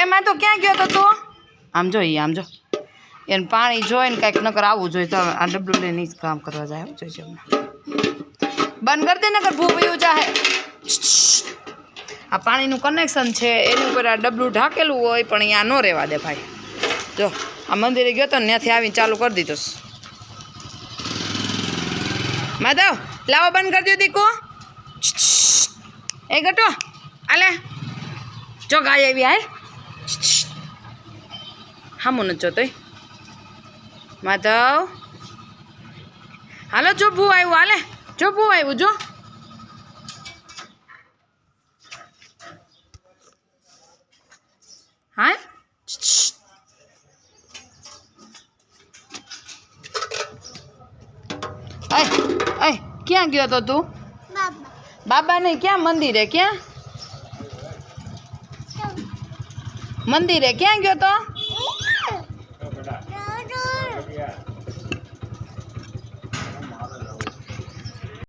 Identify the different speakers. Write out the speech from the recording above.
Speaker 1: એમાં તો ક્યાં ગયો તો તું? આમ જો એ આમ જો. એને પાણી જોઈને કાંઈક નકર આવવું જોઈએ તો આ ડબલું લઈને જ કામ કરવા જાય. જોઈજો હમણાં બંધ કરી દે નકર ભૂ વયું જાહે. આ પાણીનું કનેક્શન છે, એની ઉપર આ ડબલું ઢાકેલું હોય પણ અહીંયા ન રહેવા દે ભાઈ. જો, આ મંદિરે ગયો તો ત્યાંથી આવીને ચાલુ કરી દીધો. માધવ, લાવો બંધ કરી દો દીકુ. એ ગટો, આલે. જો ગાય આવી, હાલ. હામું નથી જોતો માધવ. હાલો જો ભૂ આવ્યું હાલે. જો ભૂ આવ્યું જો. હા? ક્યાં ગયો તો તું? બાબા. ને ક્યાં મંદિરે? ક્યાં? મંદિરે ક્યાં ગયો તો?